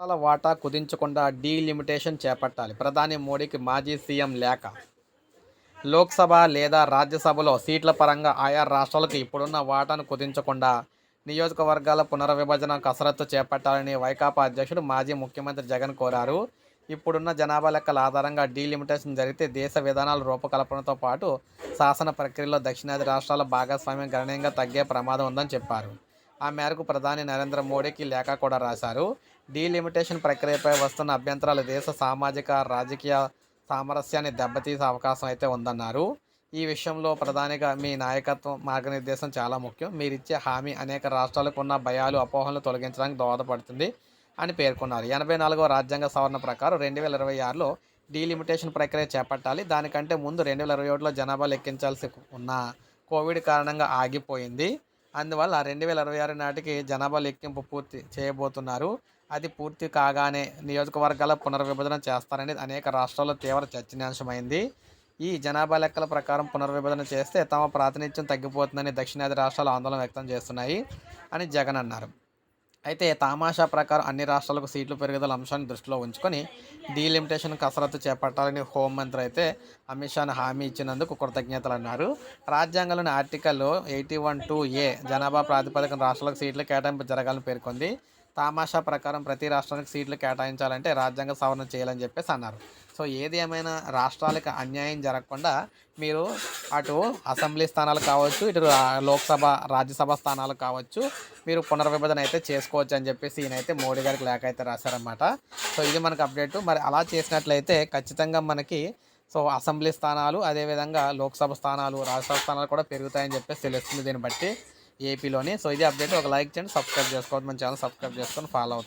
రాష్ట్రాల వాటా కుదించకుండా డీలిమిటేషన్ చేపట్టాలి. ప్రధాని మోడీకి మాజీ సీఎం లేఖ లోక్సభ లేదా రాజ్యసభలో సీట్ల పరంగా ఆయా రాష్ట్రాలకు ఇప్పుడున్న వాటాను కుదించకుండా నియోజకవర్గాల పునర్విభజన కసరత్తు చేపట్టాలని వైకాపా అధ్యక్షుడు మాజీ ముఖ్యమంత్రి జగన్ కోరారు. ఇప్పుడున్న జనాభా లెక్కల ఆధారంగా డీలిమిటేషన్ జరిగితే దేశ విధానాల రూపకల్పనతో పాటు శాసన ప్రక్రియలో దక్షిణాది రాష్ట్రాల భాగస్వామ్యం గణనీయంగా తగ్గే ప్రమాదం ఉందని చెప్పారు. ఆ మేరకు ప్రధాని నరేంద్ర మోడీకి లేఖ కూడా రాశారు. డీలిమిటేషన్ ప్రక్రియపై వస్తున్న అభ్యంతరాలు దేశ సామాజిక రాజకీయ సామరస్యాన్ని దెబ్బతీసే అవకాశం అయితే ఉందన్నారు. ఈ విషయంలో ప్రధానిగా మీ నాయకత్వం మార్గనిర్దేశం చాలా ముఖ్యం. మీరిచ్చే హామీ అనేక రాష్ట్రాలకు ఉన్న భయాలు అపోహలను తొలగించడానికి దోహదపడుతుంది అని పేర్కొన్నారు. ఎనభై నాలుగవ రాజ్యాంగ సవరణ ప్రకారం రెండు వేల ఇరవై ఆరులో డీలిమిటేషన్ ప్రక్రియ చేపట్టాలి. దానికంటే ముందు రెండు వేల ఇరవై ఒకటిలో జనాభా లెక్కించాల్సి ఉన్న కోవిడ్ కారణంగా ఆగిపోయింది. అందువల్ల రెండు వేల ఇరవై ఆరు నాటికి జనాభా లెక్కింపు పూర్తి చేయబోతున్నారు. అది పూర్తి కాగానే నియోజకవర్గాల పునర్విభజన చేస్తారని అనేక రాష్ట్రాల్లో తీవ్ర చర్చనీయాంశమైంది. ఈ జనాభా లెక్కల ప్రకారం పునర్విభజన చేస్తే తమ ప్రాతినిధ్యం తగ్గిపోతుందని దక్షిణాది రాష్ట్రాలు ఆందోళన వ్యక్తం చేస్తున్నాయి అని జగన్ అన్నారు. అయితే తామాషా ప్రకారం అన్ని రాష్ట్రాలకు సీట్లు పెరుగుదల అంశాన్ని దృష్టిలో ఉంచుకొని డీలిమిటేషన్ కసరత్తు చేపట్టాలని హోంమంత్రి అయితే అమిత్ షాను హామీ ఇచ్చినందుకు కృతజ్ఞతలు అన్నారు. రాజ్యాంగంలోని article eighty one two A జనాభా ప్రాతిపదికన రాష్ట్రాలకు సీట్ల కేటాయింపు జరగాలని పేర్కొంది. తామాషా ప్రకారం ప్రతి రాష్ట్రానికి సీట్లు కేటాయించాలంటే రాజ్యాంగ సవరణ చేయాలని చెప్పేసి అన్నారు. సో ఏది ఏమైనా రాష్ట్రాలకు అన్యాయం జరగకుండా మీరు అటు అసెంబ్లీ స్థానాలు కావచ్చు ఇటు లోక్సభ రాజ్యసభ స్థానాలు కావచ్చు మీరు పునర్విభజన అయితే చేసుకోవచ్చు అని చెప్పేసి ఈయనైతే మోడీ గారికి లేఖ అయితే రాశారనమాట సో ఇది మనకు అప్డేట్. మరి అలా చేసినట్లయితే ఖచ్చితంగా మనకి సో అసెంబ్లీ స్థానాలు అదేవిధంగా లోక్సభ స్థానాలు రాజ్యసభ స్థానాలు కూడా పెరుగుతాయని చెప్పేసి తెలుస్తుంది దీన్ని బట్టి. ఏపీలోని. సో ఇది అప్డేట్. ఒక లైక్ చేయండి సబ్స్క్రైబ్ చేసుకోవద్దు. మన ఛానల్ సబ్స్క్రైబ్ చేసుకొని ఫాలో అవుతుంది